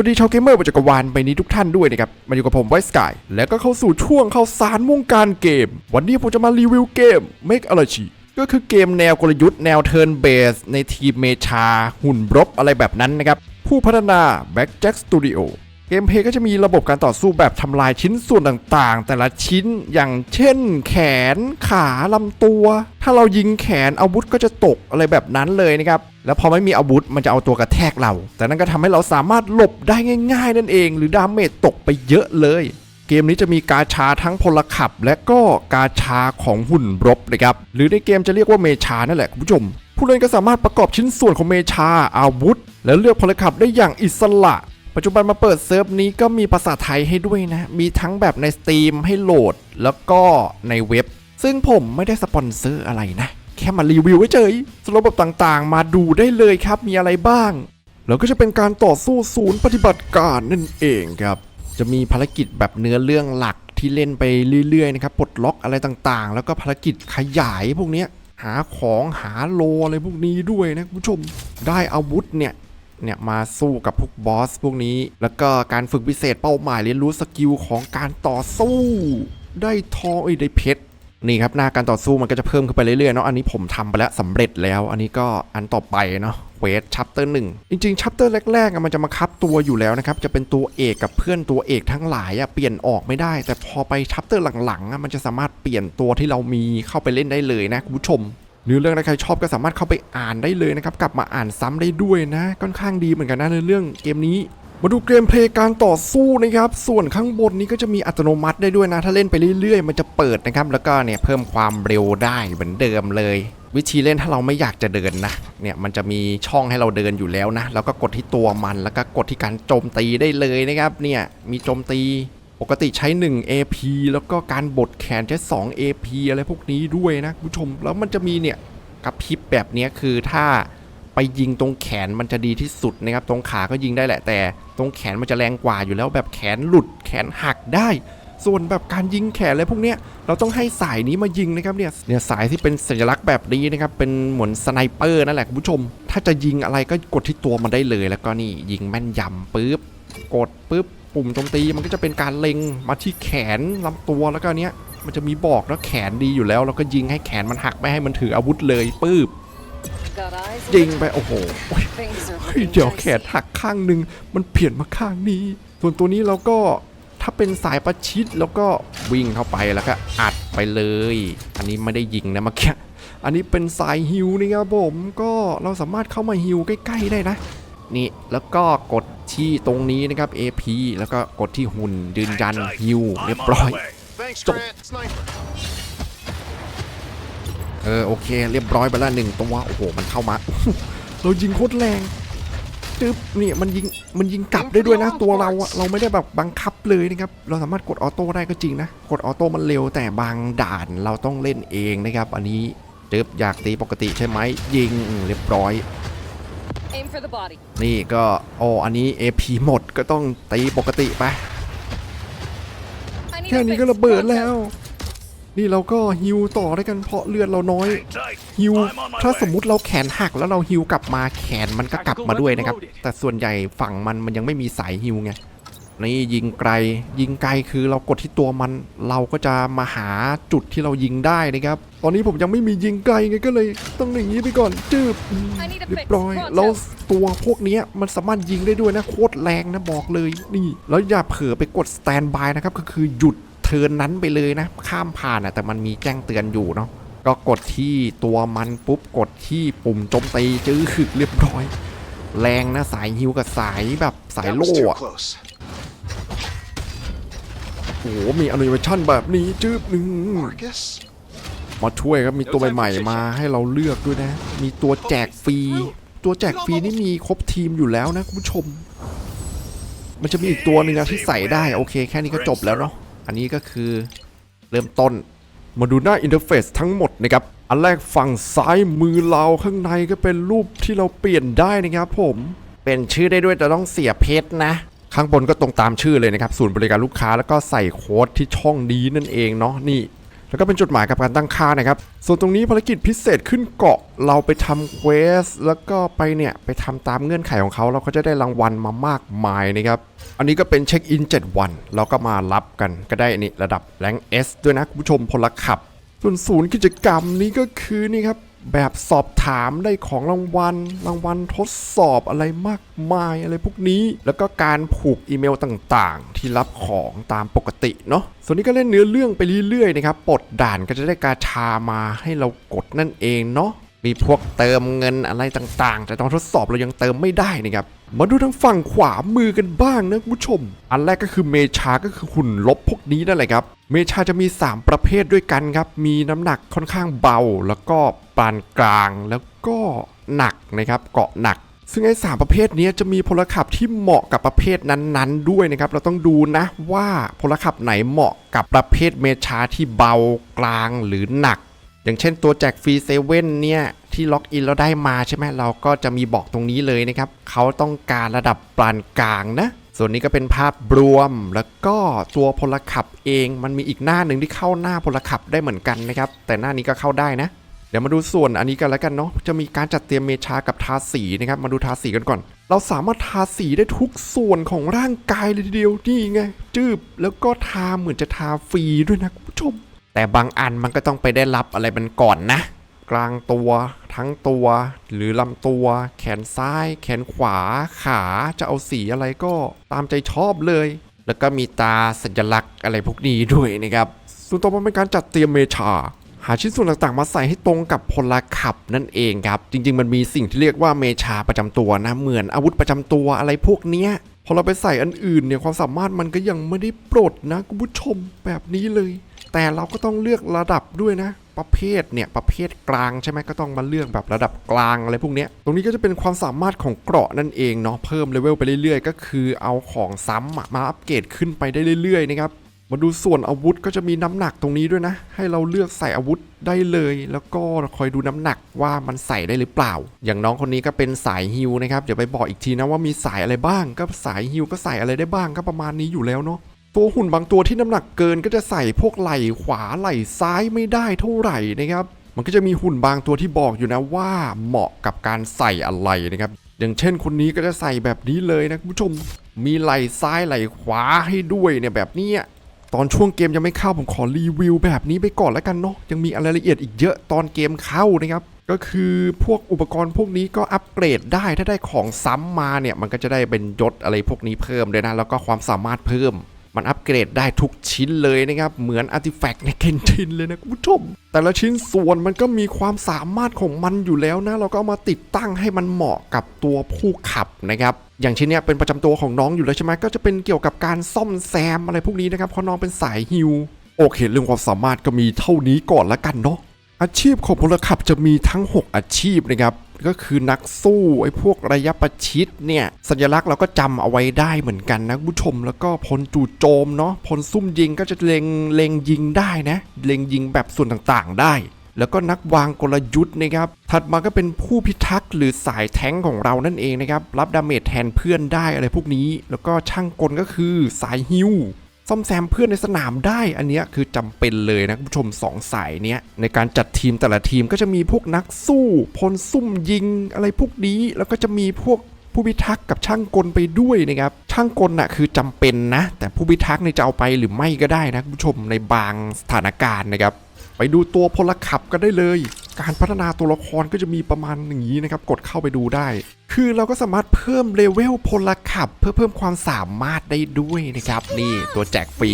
วัสดีชาวเกมเมอร์บนจักรวาลใบนี้ทุกท่านด้วยนะครับ มาอยู่กับผมไวสกาย แล้วก็เข้าสู่ช่วงข่าวสารวงการเกม วันนี้ผมจะมารีวิวเกม Make a l a c h i ก็คือเกมแนวกลยุทธ์แนวเทิร์นเบส ในทีมเมชา หุ่นรบอะไรแบบนั้นนะครับ ผู้พัฒนา Backjack Studio เกมเพย์ก็จะมีระบบการต่อสู้แบบทำลายชิ้นส่วนต่างๆ แต่ละชิ้นอย่างเช่น แขน ขาลำตัว ถ้าเรายิงแขนอาวุธก็จะตกอะไรแบบนั้นเลยนะครับ แล้วพอไม่มีอาวุธมันจะเอาตัวกระแทกเรา แต่นั่นก็ทำให้เราสามารถหลบได้ง่ายๆ นั่นเอง หรือดาเมจตกไปเยอะเลย เกมนี้จะมีกาชาทั้งพลขับ และก็กาชาของหุ่นรบนะครับ หรือในเกมจะเรียกว่าเมชานั่นแหละคุณผู้ชมผู้เล่นก็สามารถประกอบชิ้นส่วนของเมชาอาวุธ และเลือกพลขับได้อย่างอิสระ ปัจจุบันมาเปิดเซิร์ฟนี้ก็มีภาษาไทยให้ด้วยนะ มีทั้งแบบใน Steam ให้โหลดแล้วก็ในเว็บ ซึ่งผมไม่ได้สปอนเซอร์อะไรนะ แค่มารีวิวเฉยๆส่วนระบบต่างๆ มาดูได้เลยครับมีอะไรบ้าง แล้วก็จะเป็นการต่อสู้ศูนย์ปฏิบัติการนั่นเองครับ จะมีภารกิจแบบเนื้อเรื่องหลักที่เล่นไปเรื่อยๆนะครับปลดล็อกอะไรต่างๆ แล้วก็ภารกิจขยายพวกนี้หาของหาโลอะไรพวกนี้ด้วยนะคุณผู้ชม ได้อาวุธเนี่ย เนี่ยมาสู้กับพวกบอสพวกนี้ แล้วก็การฝึกพิเศษเป้าหมายเรียนรู้สกิลของการต่อสู้ ได้ทองเอ้ได้เพชรนี่ครับหน้าการต่อสู้มันก็จะเพิ่มขึ้นไปเรื่อยๆเนาะอันนี้ผมทำไปแล้วสำเร็จแล้ว อันนี้ก็อันต่อไปเนาะเวทชัปเตอร์หนึ่งจริงๆชัปเตอร์แรกๆมันจะมาคับตัวอยู่แล้วนะครับ จะเป็นตัวเอกกับเพื่อนตัวเอกทั้งหลายอะเปลี่ยนออกไม่ได้ แต่พอไปชัปเตอร์หลังๆอะมันจะสามารถเปลี่ยนตัวที่เรามีเข้าไปเล่นได้เลยนะคุณผู้ชม เนื้อเรื่องใครชอบก็สามารถเข้าไปอ่านได้เลยนะครับ กลับมาอ่านซ้ำได้ด้วยนะค่อนข้างดีเหมือนกันนะในเรื่องเกมนี้มาดูเกมเพลย์การต่อสู้นะครับ ส่วนข้างบนนี้ก็จะมีอัตโนมัติได้ด้วยนะ ถ้าเล่นไปเรื่อยๆ มันจะเปิดนะครับ แล้วก็เนี่ยเพิ่มความเร็วได้เหมือนเดิมเลย วิธีเล่นถ้าเราไม่อยากจะเดินนะ เนี่ยมันจะมีช่องให้เราเดินอยู่แล้วนะ แล้วก็กดที่ตัวมัน แล้วก็กดที่การโจมตีได้เลยนะครับ เนี่ยมีโจมตี ปกติใช้ 1 AP แล้วก็การบดแขนใช้ 2 AP อะไรพวกนี้ด้วยนะคุณผู้ชม แล้วมันจะมีเนี่ยกระพิบแบบนี้คือถ้าไปยิงตรงแขนมันจะดีที่สุดนะครับ ตรงขาก็ยิงได้แหละแต่ ตรงแขนมันจะแรงกว่าอยู่แล้วแบบแขนหลุดแขนหักได้ ส่วนแบบการยิงแขนอะไรพวกเนี้ยเราต้องให้สายนี้มายิงนะครับเนี่ยเนี่ยสายที่เป็นสัญลักษณ์แบบนี้นะครับเป็นเหมือนสไนเปอร์นั่นแหละคุณผู้ชม ถ้าจะยิงอะไรก็กดที่ตัวมันได้เลย แล้วก็นี่ยิงแม่นยำปุ๊บกดปุ๊บ ปุ่มโจมตีมันก็จะเป็นการเล็งมาที่แขนลำตัวแล้วก็เนี้ยมันจะมีบอกแล้วแขนดีอยู่แล้ว แล้วก็ยิงให้แขนมันหักไม่ให้มันถืออาวุธเลยปุ๊บยิงไปโอ้โหเฮ้ยเดี๋ยวแขนหักข้างหนึ่งมันเปลี่ยนมาข้างนี้ ส่วนตัวนี้เราก็ถ้าเป็นสายประชิดแล้วก็วิ่งเข้าไปแล้วก็อัดไปเลย อันนี้ไม่ได้ยิงนะเมื่อกี้อันนี้เป็นสายฮิวนะครับผมก็เราสามารถเข้ามาฮิวใกล้ๆได้นะ นี่แล้วก็กดที่ตรงนี้นะครับ AP แล้วก็กดที่หุ่นยืนยันฮิวเรียบร้อย Thanks, Stop. Grant. Sniper. เออโอเคเรียบร้อยไปแล้วหนึ่งตัวโอ้โหมันเข้ามา เรายิงโคตรแรงจึ๊บเนี่ยมันยิงมันยิงกลับได้ด้วยนะตัวเราอะเราไม่ได้แบบบังคับเลยนะครับเราสามารถกดออโต้ได้ก็จริงนะกดออโต้มันเร็วแต่บางด่านเราต้องเล่นเองนะครับ อันนี้จึ๊บอยากตีปกติใช่ไหมยิงอืมเรียบร้อย นี่ก็โอ้อันนี้ AP หมดก็ต้องตีปกติไป I need แค่ a นี้ fix. ก็ระเบิด Pronto. แล้ว นี่เราก็ฮิวต่อได้กันเพราะเลือดเราน้อยฮิวถ้าสมมุติเราแขนหักแล้วเราฮิวกลับมาแขนมันก็กลับมาด้วยนะครับ แต่ส่วนใหญ่ฝั่งมันมันยังไม่มีสายฮิวไง นี่ยิงไกล ยิงไกลคือเรากดที่ตัวมันเราก็จะมาหาจุดที่เรายิงได้นะครับ ตอนนี้ผมยังไม่มียิงไกลไงก็เลยต้องอย่างนี้ไปก่อนจืบอืม I need a เรีย fix. บร้อย Pronto. แล้วตัวพวกเนี้ยมันสามารถยิงได้ด้วยนะโคตรแรงนะบอกเลยนี่ แล้วอย่าเผลอไปกดสแตนบายนะครับก็คือหยุดเทิร์นนั้นไปเลยนะ ข้ามผ่านอะแต่มันมีแจ้งเตือนอยู่เนาะก็กดที่ตัวมันปุ๊บกดที่ปุ่มโจมตีจื้อขึกเรียบร้อย แรงนะสายฮิวกับสายแบบสาย That โล่ was too อะ close. โอ้โหมีอนิเมชันแบบนี้จื้บหนึ่ง Marcus? มาช่วยครับมีตัวใหม่ๆมาให้เราเลือกด้วยนะ มีตัวแจกฟรีตัวแจกฟรีนี่มีครบทีมอยู่แล้วนะคุณผู้ชม มันจะมีอีกตัวหนึ่งนะที่ใส่ได้โอเค แค่นี้ก็จบแล้วเนาะอันนี้ก็คือเริ่มต้นมาดูหน้าอินเทอร์เฟซทั้งหมดนะครับ อันแรกฝั่งซ้ายมือเราข้างในก็เป็นรูปที่เราเปลี่ยนได้นะครับผม เป็นชื่อได้ด้วยแต่ต้องเสียเพชรนะ ข้างบนก็ตรงตามชื่อเลยนะครับศูนย์บริการลูกค้าแล้วก็ใส่โค้ดที่ช่องนี้นั่นเองเนาะนี่ แล้วก็เป็นจดหมายกับการตั้งค่านะครับ ส่วนตรงนี้ภารกิจพิเศษขึ้นเกาะเราไปทำเควสแล้วก็ไปเนี่ยไปทำตามเงื่อนไขของเขาเราก็จะได้รางวัลมามากมายนะครับอันนี้ก็เป็นเช็คอิน7 วัน เราก็มารับกันก็ได้นี่ระดับแรง S ด้วยนะคุณผู้ชมพลขับ ส่วนศูนย์กิจกรรมนี้ก็คือนี่ครับ แบบสอบถามได้ของรางวัล รางวัลทดสอบอะไรมากมายอะไรพวกนี้ แล้วก็การผูกอีเมลต่างๆ ที่รับของตามปกติเนาะส่วนนี้ก็เล่นเนื้อเรื่องไปเรื่อยๆนะครับปลดด่านก็จะได้กาชามาให้เรากดนั่นเองเนาะ มีพวกเติมเงินอะไรต่างๆ แต่ตอนทดสอบเรายังเติมไม่ได้นะครับ มาดูทางฝั่งขวามือกันบ้างนะคุณผู้ชม อันแรกก็คือเมชาก็คือหุ่นลบพวกนี้นั่นแหละครับ เมชาจะมี 3 ประเภทด้วยกันครับ มีน้ำหนักค่อนข้างเบา แล้วก็ปานกลางแล้วก็หนักนะครับเกาะหนักซึ่งไอ้สามประเภทนี้จะมีพลขับที่เหมาะกับประเภทนั้นๆ ด้วยนะครับ เราต้องดูนะว่าพลขับไหนเหมาะกับประเภทเมชาที่เบากลางหรือหนัก อย่างเช่นตัวแจกฟรีเซเว่นเนี่ยที่ล็อกอินเราได้มาใช่ไหมเราก็จะมีบอกตรงนี้เลยนะครับเขาต้องการระดับปานกลางนะส่วนนี้ก็เป็นภาพรวมแล้วก็ตัวพลขับเองมันมีอีกหน้าหนึ่งที่เข้าหน้าพลขับได้เหมือนกันนะครับ แต่หน้านี้ก็เข้าได้นะ เดี๋ยวมาดูส่วนอันนี้กันแล้วกันเนาะจะมีการจัดเตรียมเมชากับทาสีนะครับมาดูทาสีกันก่อน เราสามารถทาสีได้ทุกส่วนของร่างกายเลยทีเดียวนี่ไงจืบแล้วก็ทาเหมือนจะทาฟรีด้วยนะคุณผู้ชม แต่บางอันมันก็ต้องไปได้รับอะไรมันก่อนนะ กลางตัวทั้งตัว หรือลำตัว แขนซ้าย แขนขวา ขาจะเอาสีอะไรก็ตามใจชอบเลย แล้วก็มีตาสัญลักษณ์อะไรพวกนี้ด้วยนะครับส่วนต่อมาเป็นการจัดเตรียมเมชาหาชิ้นส่วนต่างๆ มาใส่ให้ตรงกับพลขับนั่นเองครับ จริง ๆ มันมีสิ่งที่เรียกว่าเมชาประจำตัวนะ เหมือนอาวุธประจำตัวอะไรพวกเนี้ยพอเราไปใส่อันอื่นเนี่ยความสามารถมันก็ยังไม่ได้ปลดนะคุณผู้ชมแบบนี้เลย แต่เราก็ต้องเลือกระดับด้วยนะ ประเภทเนี่ยประเภทกลางใช่ไหมก็ต้องมาเลือกแบบระดับกลางอะไรพวกนี้ตรงนี้ก็จะเป็นความสามารถของเกราะนั่นเองเนาะเพิ่มเลเวลไปเรื่อยๆ ก็คือเอาของซ้ำมาอัปเกรดขึ้นไปได้เรื่อยๆนะครับมาดูส่วนอาวุธก็จะมีน้ำหนักตรงนี้ด้วยนะ ให้เราเลือกใส่อาวุธได้เลย แล้วก็คอยดูน้ำหนักว่ามันใส่ได้หรือเปล่า อย่างน้องคนนี้ก็เป็นสายฮิวนะครับเดี๋ยวไปบอกอีกทีนะว่ามีสายอะไรบ้าง ก็สายฮิวก็ใส่อะไรได้บ้างก็ประมาณนี้อยู่แล้วเนาะ ตัวหุ่นบางตัวที่น้ำหนักเกินก็จะใส่พวกไหล่ขวาไหล่ซ้ายไม่ได้เท่าไหร่นะครับ มันก็จะมีหุ่นบางตัวที่บอกอยู่นะว่าเหมาะกับการใส่อะไรนะครับ อย่างเช่นคนนี้ก็จะใส่แบบนี้เลยนะคุณผู้ชม มีไหล่ซ้ายไหล่ขวาให้ด้วยเนี่ยแบบนี้ตอนช่วงเกมยังไม่เข้าผมขอรีวิวแบบนี้ไปก่อนแล้วกันเนาะยังมีอะไรละเอียดอีกเยอะตอนเกมเข้านะครับ ก็คือพวกอุปกรณ์พวกนี้ก็อัปเกรดได้ถ้าได้ของซ้ำมาเนี่ย มันก็จะได้เป็นยศอะไรพวกนี้เพิ่มด้วยนะ แล้วก็ความสามารถเพิ่ม มันอัปเกรดได้ทุกชิ้นเลยนะครับ เหมือนอาร์ติแฟกต์ในเกนทินเลยนะคุณผู้ชม แต่ละชิ้นส่วนมันก็มีความสามารถของมันอยู่แล้วนะ เราก็เอามาติดตั้งให้มันเหมาะกับตัวผู้ขับนะครับ อย่างชิ้นเนี้ยเป็นประจำตัวของน้องอยู่แล้วใช่ไหมก็จะเป็นเกี่ยวกับการซ่อมแซมอะไรพวกนี้นะครับเพราะน้องเป็นสายฮิวโอเค เรื่องความสามารถก็มีเท่านี้ก่อนละกันเนาะอาชีพของพลขับจะมีทั้ง 6 อาชีพนะครับ ก็คือนักสู้ไอ้พวกระยะประชิดเนี่ยสัญลักษณ์เราก็จำเอาไว้ได้เหมือนกันนะผู้ชมแล้วก็พลจู่โจมเนาะพลซุ่มยิงก็จะเล็งเล็งยิงได้นะเล็งยิงแบบส่วนต่างๆ ได้ แล้วก็นักวางกลยุทธ์นะครับถัดมาก็เป็นผู้พิทักษ์หรือสายแท้งของเรานั่นเองนะครับรับดาเมจแทนเพื่อนได้อะไรพวกนี้ แล้วก็ช่างกลก็คือสายฮิว ซ่อมแซมเพื่อนในสนามได้อันเนี้ยคือจำเป็นเลยนะคุณผู้ชมสองสายเนี้ยในการจัดทีมแต่ละทีมก็จะมีพวกนักสู้พลซุ่มยิงอะไรพวกนี้แล้วก็จะมีพวกผู้พิทักษ์กับช่างกลไปด้วยนะครับช่างกลน่ะคือจำเป็นนะ แต่ผู้พิทักษ์เนี่ยจะเอาไปหรือไม่ก็ได้นะคุณผู้ชมในบางสถานการณ์นะครับไปดูตัวพลขับกันได้เลย การพัฒนาตัวละครก็จะมีประมาณอย่างนี้นะครับ กดเข้าไปดูได้ คือเราก็สามารถเพิ่มเลเวลพลขับ เพื่อเพิ่มความสามารถได้ด้วยนะครับ นี่ตัวแจกฟรี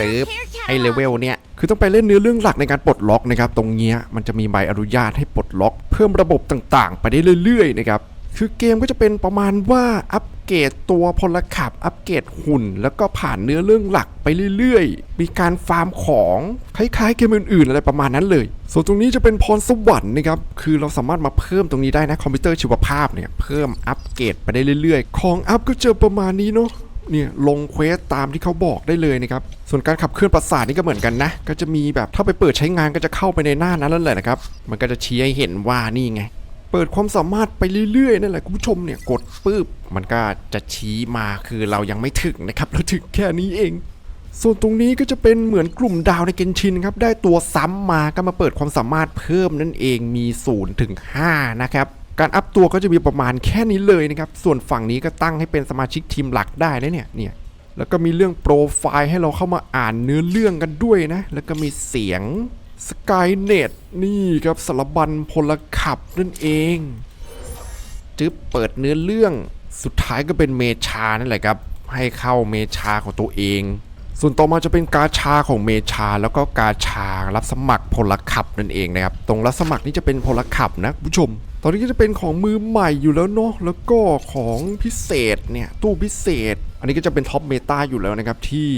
ตึ๊บไอเลเวลเนี่ยคือต้องไปเล่นเนื้อเรื่องหลักในการปลดล็อกนะครับ ตรงเนี้ยมันจะมีใบอนุญาตให้ปลดล็อก เพิ่มระบบต่างๆ ไปได้เรื่อยๆนะครับ คือเกมก็จะเป็นประมาณว่าอัปเกรดตัวพลขับอัปเกรดหุ่น แล้วก็ผ่านเนื้อเรื่องหลักไปเรื่อยๆ มีการฟาร์มของคล้ายๆเกมอื่นๆ อะไรประมาณนั้นเลย ส่วนตรงนี้จะเป็นพรสวรรค์นะครับ คือเราสามารถมาเพิ่มตรงนี้ได้นะคอมพิวเตอร์ชีวภาพเนี่ยเพิ่มอัปเกรดไปได้เรื่อยๆ ของอัพก็เจะประมาณนี้เนาะเนี่ยลงเควสตามที่เขาบอกได้เลยนะครับ ส่วนการขับเคลื่อนประสาทนี่ก็เหมือนกันนะ ก็จะมีแบบถ้าไปเปิดใช้งานก็จะเข้าไปในหน้านั้นแล้วแหละนะครับ มันก็จะชี้ให้เห็นว่านี่ไง เปิดความสามารถไปเรื่อยๆนั่นแหละคุณผู้ชมเนี่ยกดปุ๊บมันก็จะชี้มาคือเรายังไม่ถึงนะครับเราถึงแค่นี้เอง ส่วนตรงนี้ก็จะเป็นเหมือนกลุ่มดาวในเกนชินครับได้ตัวซ้ำมาก็มาเปิดความสามารถเพิ่มนั่นเองมี0ถึง5นะครับการอัพตัวก็จะมีประมาณแค่นี้เลยนะครับส่วนฝั่งนี้ก็ตั้งให้เป็นสมาชิกทีมหลักได้แล้วเนี่ยเนี่ยแล้วก็มีเรื่องโปรไฟล์ให้เราเข้ามาอ่านเนื้อเรื่องกันด้วยนะแล้วก็มีเสียง Skynet นี่ครับสารบัญพลขับนั่นเองจึ๊บเปิดเนื้อเรื่องสุดท้ายก็เป็นเมชานั่นแหละครับ ให้เข้าเมชาของตัวเอง ส่วนต่อมาจะเป็นกาชาของเมชา แล้วก็กาชารับสมัครพลขับนั่นเองนะครับ ตรงรับสมัครนี่จะเป็นพลขับนะคุณผู้ชม ตอนนี้ก็จะเป็นของมือใหม่อยู่แล้วเนาะแล้วก็ของพิเศษเนี่ยตู้พิเศษ อันนี้ก็จะเป็นท็อปเมตาอยู่แล้วนะครับที่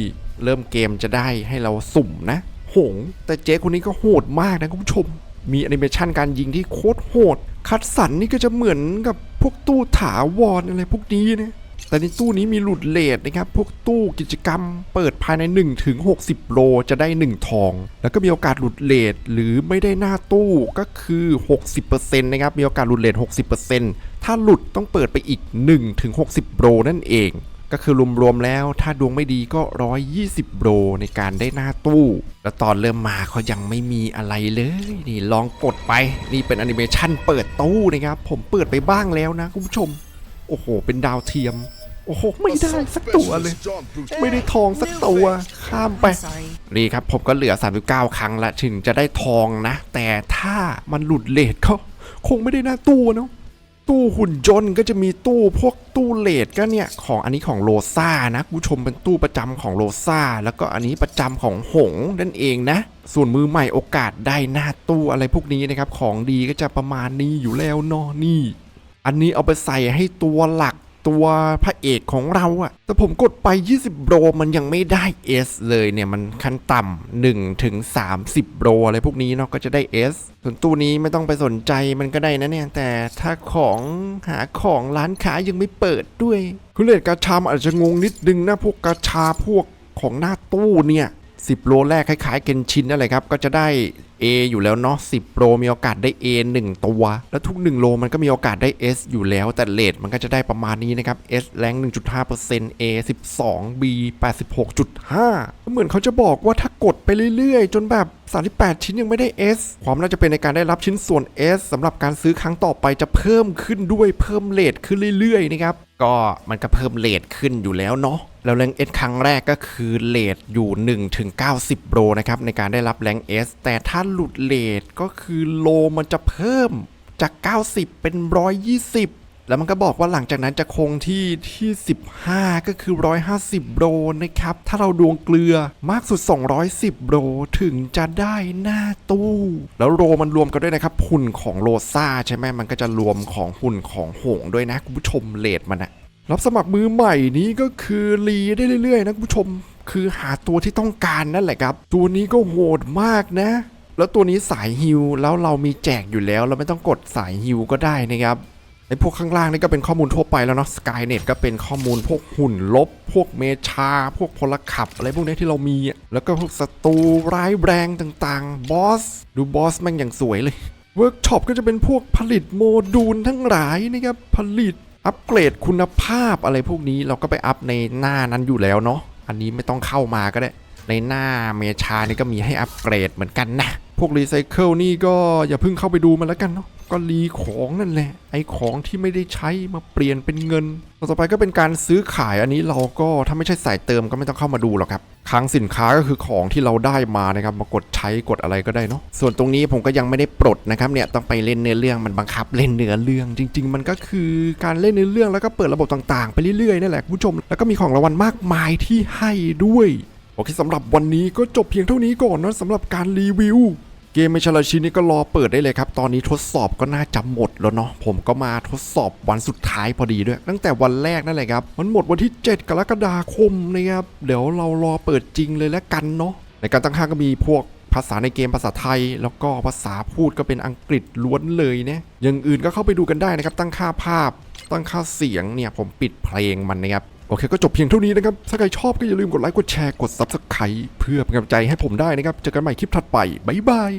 เริ่มเกมจะได้ให้เราสุ่มนะ หง แต่เจ๊คนนี้ก็โหดมากนะคุณผู้ชม มีแอนิเมชันการยิงที่โคตรโหด คัดสันนี่ก็จะเหมือนกับพวกตู้ถาวรอะไรพวกนี้นะแต่ในตู้นี้มีหลุดเลทนะครับ พวกตู้กิจกรรมเปิดภายใน 1 ถึง 60 โลจะได้ 1 ทอง แล้วก็มีโอกาสหลุดเลทหรือไม่ได้หน้าตู้ก็คือ 60%นะครับ มีโอกาสหลุดเลท60%ถ้าหลุดต้องเปิดไปอีก 1 ถึง 60 โลนั่นเอง ก็คือรวมๆแล้วถ้าดวงไม่ดีก็ 120โบรในการได้หน้าตู้ แล้วตอนเริ่มมาเขายังไม่มีอะไรเลย นี่ลองกดไป นี่เป็นแอนิเมชันเปิดตู้นะครับ ผมเปิดไปบ้างแล้วนะคุณผู้ชม โอ้โห เป็นดาวเทียม โอ้โห ไม่ได้สักตัวเลย ไม่ได้ทองสักตัว ข้ามไป นี่ครับผมก็เหลือ 39 ครั้งละถึงจะได้ทองนะ แต่ถ้ามันหลุดเลทก็คงไม่ได้หน้าตู้เนาะ ตู้หุ่นยนต์ก็จะมีตู้พวกตู้เลดก็เนี่ย ของอันนี้ของโลซ่านะคุณผู้ชมเป็นตู้ประจำของโลซ่า แล้วก็อันนี้ประจำของหงนั่นเองนะ ส่วนมือใหม่โอกาสได้หน้าตู้อะไรพวกนี้นะครับ ของดีก็จะประมาณนี้อยู่แล้วเนาะนี่ อันนี้เอาไปใส่ให้ตัวหลัก ตัวพระเอกของเราอะแต่ผมกดไป 20โบรมันยังไม่ได้ S เลยเนี่ย มันขั้นต่ำ1ถึง30โบรอะไรพวกนี้เนาะก็จะได้ S ส่วนตู้นี้ไม่ต้องไปสนใจมันก็ได้นะเนี่ย แต่ถ้าของหาของร้านค้ายังไม่เปิดด้วยคุณเลดกาชามอาจจะงงนิดนึงนะพวกกาชาพวกของหน้าตู้เนี่ย10โลแรกคล้ายๆเกนชินนั่นแหละครับ ก็จะได้ A อยู่แล้วเนาะ10โลมีโอกาสได้ A 1 ตัว แล้วทุก 1 โลมันก็มีโอกาสได้ S อยู่แล้วแต่เลทมันก็จะได้ประมาณนี้นะครับ S แรง1.5% A 12 B 86.5 เหมือนเขาจะบอกว่าถ้ากดไปเรื่อยๆ จนแบบ 38 ชิ้นยังไม่ได้ S ความน่าจะเป็นในการได้รับชิ้นส่วน S สำหรับการซื้อครั้งต่อไปจะเพิ่มขึ้นด้วยเพิ่มเลทขึ้นเรื่อยๆนะครับ ก็มันก็เพิ่มเลทขึ้นอยู่แล้วเนาะแล้วแรง S ครั้งแรกก็คือเลทอยู่ 1 ถึง 90 โลนะครับ ในการได้รับแรง S แต่ถ้าหลุดเลทก็คือโลมันจะเพิ่มจาก 90 เป็น 120 แล้วมันก็บอกว่าหลังจากนั้นจะคงที่ที่ 15 ก็คือ 150โลนะครับ ถ้าเราดวงเกลือมากสุด 210โลถึงจะได้หน้าตู้ แล้วโลมันรวมกันด้วยนะครับ หุ่นของโลซ่าใช่ไหมมันก็จะรวมของหุ่นของหงด้วยนะคุณผู้ชมเลทมันอะรับสมัครมือใหม่นี้ก็คือรีได้เรื่อยๆนะคุณผู้ชม คือหาตัวที่ต้องการนั่นแหละครับ ตัวนี้ก็โหดมากนะ แล้วตัวนี้สายฮิวแล้วเรามีแจกอยู่แล้ว เราไม่ต้องกดสายฮิวก็ได้นะครับ ไอ้พวกข้างล่างนี่ก็เป็นข้อมูลทั่วไปแล้วเนาะ Skynet ก็เป็นข้อมูลพวกหุ่นลบ พวกเมชา พวกพลขับ อะไรพวกนี้ที่เรามี แล้วก็พวกศัตรูร้ายแรงต่างๆ บอส ดูบอสแม่งอย่างสวยเลยเวิร์กช็อปก็จะเป็นพวกผลิตโมดูลทั้งหลายนะครับ ผลิตอัปเกรดคุณภาพอะไรพวกนี้เราก็ไปอัพในหน้านั้นอยู่แล้วเนาะอันนี้ไม่ต้องเข้ามาก็ได้ ในหน้าเมชานี่ก็มีให้อัปเกรดเหมือนกันนะ พวกรีไซเคิลนี่ก็อย่าเพิ่งเข้าไปดูมันแล้วกันเนาะ ก็รีของนั่นแหละ ไอของที่ไม่ได้ใช้มาเปลี่ยนเป็นเงิน ต่อไปก็เป็นการซื้อขายอันนี้เราก็ถ้าไม่ใช่สายเติมก็ไม่ต้องเข้ามาดูหรอกครับคลังสินค้าก็คือของที่เราได้มานะครับมากดใช้กดอะไรก็ได้เนาะส่วนตรงนี้ผมก็ยังไม่ได้ปลดนะครับเนี่ยต้องไปเล่นเนื้อเรื่องมันบังคับเล่นเนื้อเรื่อง จริง ๆ มันก็คือการเล่นเนื้อเรื่องแล้วก็เปิดระบบต่างๆไปเรื่อยๆนั่นแหละคุณผู้ชม แล้วก็มีของรางวัลมากมายที่ให้ด้วยโอเคสำหรับวันนี้ก็จบเพียงเท่านี้ก่อนนะสำหรับการรีวิว เกมไม่ชลาชินี่ก็รอเปิดได้เลยครับ ตอนนี้ทดสอบก็น่าจะหมดแล้วเนาะ ผมก็มาทดสอบวันสุดท้ายพอดีด้วย ตั้งแต่วันแรกนั่นแหละครับ มันหมดวันที่ 7 กรกฎาคมนะครับ เดี๋ยวเรารอเปิดจริงเลยแล้วกันเนาะ ในการตั้งค่าก็มีพวกภาษาในเกมภาษาไทย แล้วก็ภาษาพูดก็เป็นอังกฤษล้วนเลยเนี่ยอย่างอื่นก็เข้าไปดูกันได้นะครับ ตั้งค่าภาพ ตั้งค่าเสียงเนี่ยผมปิดเพลงมันนะครับ โอเคก็จบเพียงเท่านี้นะครับ ถ้าใครชอบก็อย่าลืมกดไลค์ กดแชร์ กด Subscribe เพื่อเป็นกำลังใจให้ผมได้นะครับ เจอกันใหม่คลิปถัดไป บ๊ายบาย